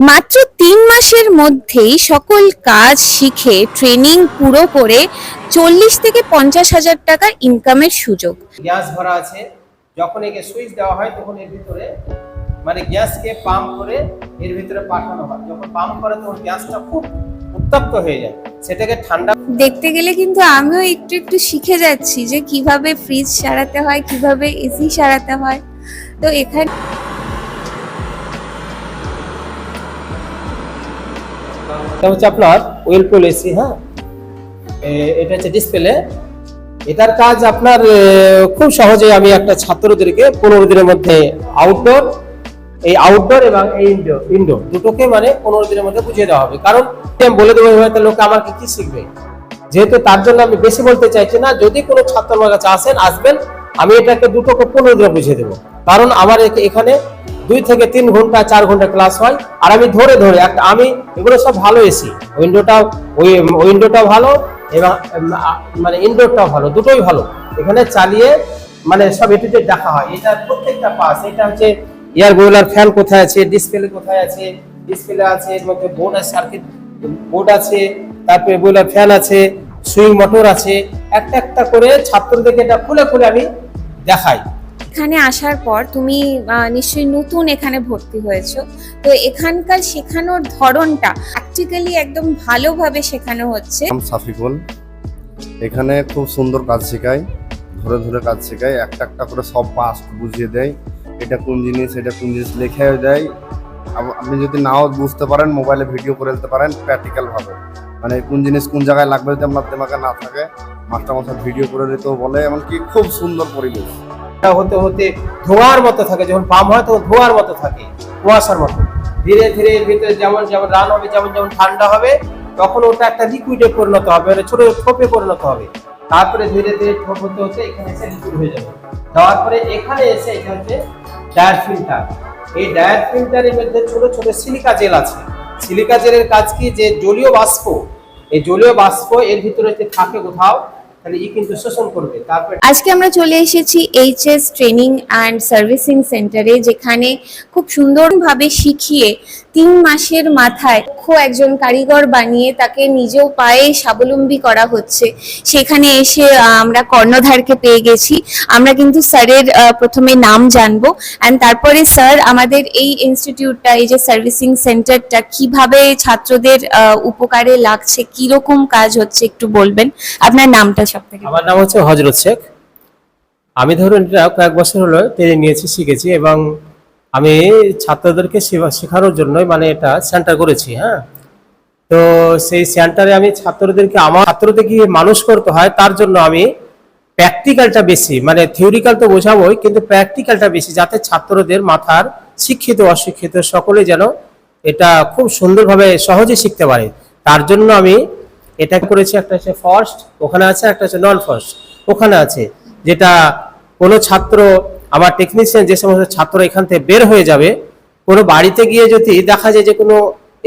মাত্র তিন মাসের মধ্যেই সকল কাজ শিখে ট্রেনিং পুরো করে চল্লিশ থেকে পঞ্চাশ হাজার টাকা ইনকামের সুযোগ। গ্যাস ভরা আছে। যখন একে সুইচ দেওয়া হয় তখন এর ভিতরে মানে গ্যাসকে পাম্প করে এর ভিতরে পাঠানো হয়। যখন পাম্প করে তখন গ্যাসটা খুব উত্তপ্ত হয়ে যায়। সেটাকে ঠান্ডা দেখতে গেলে কিন্তু আমিও একটু একটু শিখে যাচ্ছি যে কীভাবে ফ্রিজ সারাতে হয় কীভাবে এসি সারাতে হয়। তো এখানে এটা হচ্ছে আপনার ওয়েলপুল এসি হ্যাঁ? এটা হচ্ছে ডিসপ্লে এটার কাজ আপনার খুব সহজে আমি একটা ছাত্রদেরকে পনেরো দিনের মধ্যে আউটডোর এই আউটডোর এবং এই ইনডোর ইনডোর দুটোকে মানে পনেরো দিনের মধ্যে বুঝিয়ে দেওয়া হবে। কারণ আমি বলে দেবো হয়তো লোক আমাকে কি শিখবে? যেহেতু তার জন্য আমি বেশি বলতে চাইছি না, যদি কোনো ছাত্র আমার কাছে আসেন, আসবেন, আমি এটাকে দুটোকে পনেরো দিনে বুঝিয়ে দেবো। কারণ আমার এখানে দুই থেকে তিন ঘণ্টা, চার ঘণ্টা ক্লাস হয়। আর আমি ধরে ধরে, একটা আমি এগুলো সব ভালো এসি উইন্ডোটা ওই উইন্ডোটা ভালো এবং মানে ইনডোরটাও ভালো, দুটোই ভালো। এখানে চালিয়ে মানে সব এটুতে দেখা হয়। এটা প্রত্যেকটা পাস এটা হচ্ছে এয়ার বোলার ফ্যান কোথায় আছে ডিসপ্লে কোথায় আছে ডিসপ্লে আছে, এর মধ্যে বোর্ড আছে সার্কিট বোর্ড আছে, তারপরে বোলার ফ্যান আছে সুইং মোটর আছে। একটা একটা করে ছাত্রদেরকে এটা খুলে খুলে আমি দেখাই। এখানে আসার পর তুমি নিশ্চয়ই নতুন এখানে ভর্তি হয়েছো। তো এখানকার শেখানোর ধরনটা প্র্যাকটিক্যালি একদম ভালোভাবে শেখানো হচ্ছে। সাফিকুল। এখানে খুব সুন্দর কাজ শেখায়, ধরে ধরে কাজ শেখায়। একটা একটা করে সব পাস্ট বুঝিয়ে দেয়। এটা কোন জিনিস, এটা কোন জিনিস লেখাও দেয়। আপনি যদি নাও বুঝতে পারেন মোবাইলে ভিডিও করে দিতে পারেন প্র্যাকটিক্যাল ভাবে। মানে কোন জিনিস কোন জায়গায় লাগবে যদি আপনার দিমাগে না থাকে মাস্টার মশাই ভিডিও করে দিতেও বলে, এমনকি খুব সুন্দর পরিবেশ। হতে হতে ধোঁয়ার মতো থাকে। যখন পাম হয় তখন ধোঁয়ার মতো থাকে, কুয়াশার মতো। ধীরে ধীরে ভিতরে যেমন যেমন রান হবে, যেমন যেমন ঠান্ডা হবে, তখন ওটা একটা লিকুইডে পরিণত হবে মানে ছোট ঠোপে পরিণত হবে। তারপরে ধীরে ধীরে ঠোপ হতে হতে এখানে এসে লিকুইড হয়ে যাবে। দেওয়ার পরে এখানে এসে এটা হচ্ছে ডায়ার ফিল্টার এই ডায়ার ফিল্টারের মধ্যে ছোট ছোট সিলিকা জেল আছে। সিলিকা জেলের কাজ কি? যে জলীয় বাষ্প, এই জলীয় বাষ্প এর ভিতরে থাকে কোথাও আজকে আমরা চলে এসেছি এইচএস ট্রেনিং অ্যান্ড সার্ভিসিং সেন্টারে যেখানে খুব সুন্দরভাবে শিখিয়ে তিন মাসের মাথায় দক্ষ একজন কারিগর বানিয়ে তাকে নিজেও পায়ে স্বাবলম্বী করা হচ্ছে। সেখানে এসে আমরা কর্ণধারকে পেয়ে গেছি। আমরা কিন্তু স্যারের প্রথমে নাম জানব। অ্যান্ড তারপরে স্যার আমাদের এই ইনস্টিটিউটটা এই যে সার্ভিসিং সেন্টারটা কীভাবে ছাত্রদের উপকারে লাগছে, কীরকম কাজ হচ্ছে একটু বলবেন? আপনার নামটা সব থেকে আমার নাম হচ্ছে হজরত শেখ। আমি ধরুন কয়েক বছর হলো ট্রেনিং নিয়েছি, শিখেছি এবং আমি ছাত্রদেরকে শেখানোর জন্যই মানে এটা সেন্টার করেছি হ্যাঁ। তো সেই সেন্টারে আমি ছাত্রদেরকে, আমার ছাত্রদেরকে মানুষ করতে হয়, তার জন্য আমি প্র্যাকটিক্যালটা বেশি মানে থিওরিক্যাল তো বোঝাবোই, কিন্তু প্র্যাকটিক্যালটা বেশি যাতে ছাত্রদের মাথার শিক্ষিত, অশিক্ষিত সকলে যেন এটা খুব সুন্দরভাবে সহজে শিখতে পারে। তার জন্য আমি এটা করেছি, একটা হচ্ছে ফার্স্ট ওখানে আছে, একটা হচ্ছে নন ফার্স্ট ওখানে আছে, যেটা কোনো ছাত্র আমার টেকনিশিয়ান যে সমস্ত ছাত্র এখান থেকে বের হয়ে যাবে, কোনো বাড়িতে গিয়ে যদি দেখা যায় যে কোনো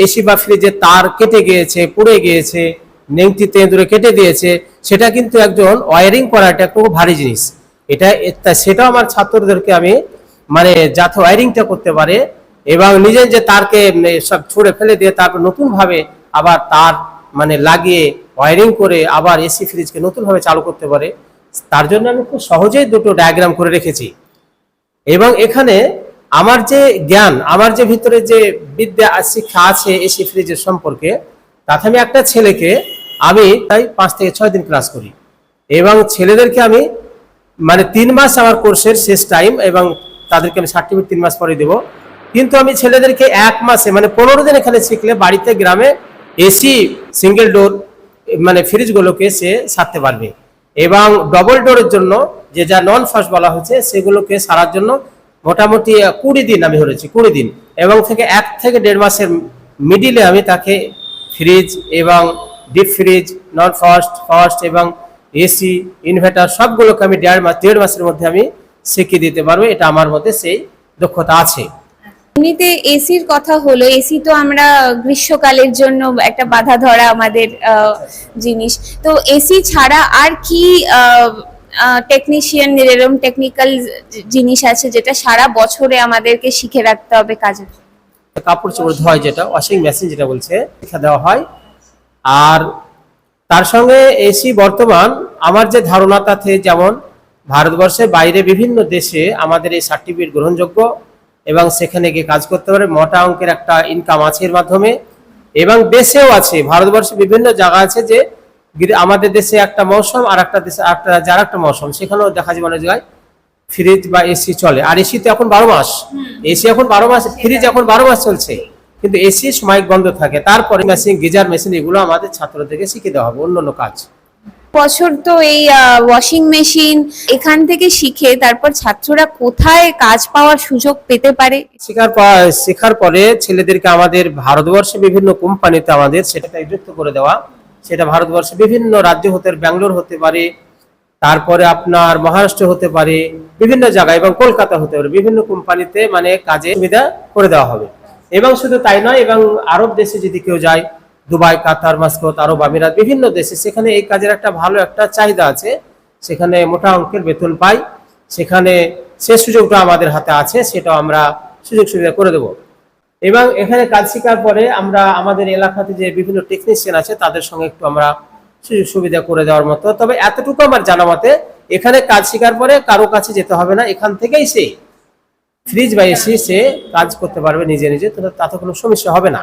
এসি বা ফ্রিজে তার কেটে গিয়েছে, পুড়ে গিয়েছে, নেংটি তেঁদুরে কেটে দিয়েছে, সেটা কিন্তু একজন ওয়ারিং করাটা খুব ভারী জিনিস। এটা সেটাও আমার ছাত্রদেরকে আমি মানে যাতে ওয়ারিংটা করতে পারে এবং নিজের যে তারকে সব ছুঁড়ে ফেলে দিয়ে তারপর নতুনভাবে আবার তার মানে লাগিয়ে ওয়ারিং করে আবার এসি ফ্রিজকে নতুনভাবে চালু করতে পারে। তার জন্য আমি খুব সহজেই দুটো ডায়াগ্রাম করে রেখেছি। এবং এখানে আমার যে জ্ঞান, আমার যে ভিতরে যে বিদ্যা শিক্ষা আছে এসি ফ্রিজের সম্পর্কে, তাতে আমি একটা ছেলেকে আমি তাই পাঁচ থেকে ছয় দিন ক্লাস করি। এবং ছেলেদেরকে আমি মানে তিন মাস আমার কোর্সের শেষ টাইম এবং তাদেরকে আমি সার্টিফিকেট তিন মাস পরে দেবো। কিন্তু আমি ছেলেদেরকে এক মাসে মানে পনেরো দিন এখানে শিখলে বাড়িতে গ্রামে এসি সিঙ্গেল ডোর মানে ফ্রিজগুলোকে সে সারতে পারবে। এবং ডবল ডোরের জন্য যে যা নন ফাস্ট বলা হচ্ছে সেগুলোকে সারার জন্য মোটামুটি কুড়ি দিন আমি ধরেছি, কুড়ি দিন। এবং থেকে এক থেকে দেড় মাসের মিডিলে আমি তাকে ফ্রিজ এবং deep fridge non fast fast এবং এসি ইনভার্টার সবগুলোকে আমি দেড় মাস দেড় মাসের মধ্যে আমি শিখিয়ে দিতে পারব, এটা আমার মধ্যে সেই দক্ষতা আছে। এমনিতে এসির কথা হলো, এসি তো আমরা গ্রীষ্মকালের জন্য একটা বাধা ধরা আমাদের জিনিস। তো এসি ছাড়া আর কি টেকনিশিয়ান এরকম টেকনিক্যাল জিনিস আছে যেটা সারা বছরে আমাদেরকে শিখে রাখতে হবে কাজে কাপড় চোপড় ধোয় যেটা ওয়াশিং মেশিন যেটা বলছে শিক্ষা দেওয়া হয়। আর তার সঙ্গে এসি বর্তমান, আমার যে ধারণা তাতে যেমন, ভারতবর্ষের বাইরে বিভিন্ন দেশে আমাদের এই সার্টিফিকেট গ্রহণযোগ্য। এবং সেখানে গিয়ে কাজ করতে পারে। মোটা অঙ্কের একটা ইনকাম আছে এর মাধ্যমে। এবং দেশেও আছে। ভারতবর্ষে বিভিন্ন জায়গা আছে যে আমাদের দেশে একটা মৌসুম আর একটা দেশে একটা যার একটা মৌসুম। সেখানেও দেখা যায় অনেক জায়গায় ফ্রিজ বা এসি চলে। আর এসি তো এখন বারো মাস। এসি এখন বারো মাস ফ্রিজ এখন বারো মাস চলছে। কিন্তু এসি সময় বন্ধ থাকে। তারপরে মেশিন গিজার মেশিন এগুলো আমাদের ছাত্রদেরকে শিখে দেওয়া হবে। অন্য কাজ। বছর তো এই ওয়াশিং মেশিন এখান থেকে শিখে তারপর ছাত্ররা কোথায় কাজ পাওয়ার সুযোগ পেতে পারে? শেখার শেখার পরে ছেলেদেরকে আমাদের ভারতবর্ষে বিভিন্ন কোম্পানিতে আমাদের সেটাকে যুক্ত করে দেওয়া। সেটা ভারতবর্ষে বিভিন্ন রাজ্য হতে ব্যাঙ্গালোর হতে পারে, তারপরে আপনার মহারাষ্ট্র হতে পারে, বিভিন্ন জায়গায় এবং কলকাতা হতে পারে, বিভিন্ন কোম্পানিতে মানে কাজে সুবিধা করে দেওয়া হবে। এবং শুধু তাই নয়, এবং আরব দেশে যদি কেউ যায় দুবাই, কাতার, মাস্কত, আরব আমিরাত, বিভিন্ন দেশে সেখানে এই কাজের একটা ভালো একটা চাহিদা আছে। সেখানে মোটা অঙ্কের বেতন পাই। সেখানে সে সুযোগটা আমাদের হাতে আছে, সেটাও আমরা সুযোগ সুবিধা করে দেব। এবং এখানে কাজ শেখার পরে আমরা আমাদের এলাকাতে যে বিভিন্ন টেকনিশিয়ান আছে, তাদের সঙ্গে একটু আমরা সুযোগ সুবিধা করে দেওয়ার মতো। তবে এতটুকু আমার জানা মতে, এখানে কাজ শেখার পরে কারও কাছে যেতে হবে না, এখান থেকেই সে ফ্রিজ বা এসি সে কাজ করতে পারবে নিজে নিজে তাতে কোনো সমস্যা হবে না।